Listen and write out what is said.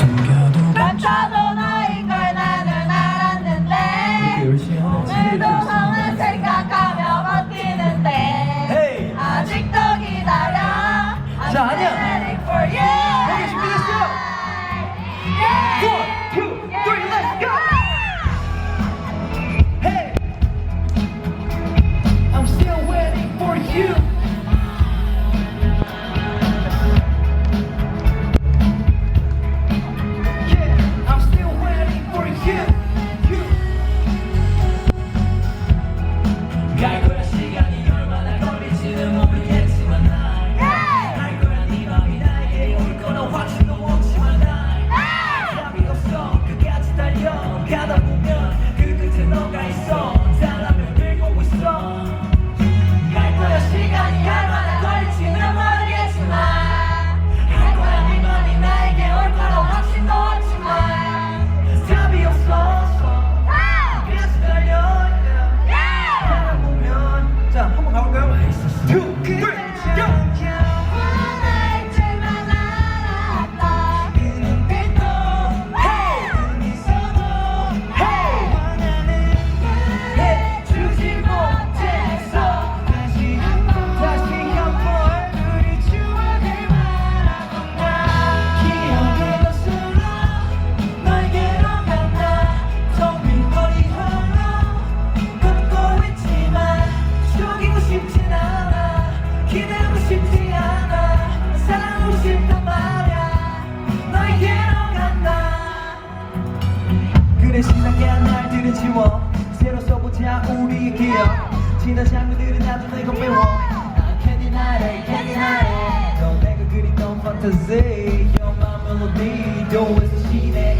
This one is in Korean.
숨겨도 반짝아 가다 뛰어 지난 장면들은 나도 내가 배워 난 candy night candy night 너 내가 그리던 fantasy You're my melody 도에서 시내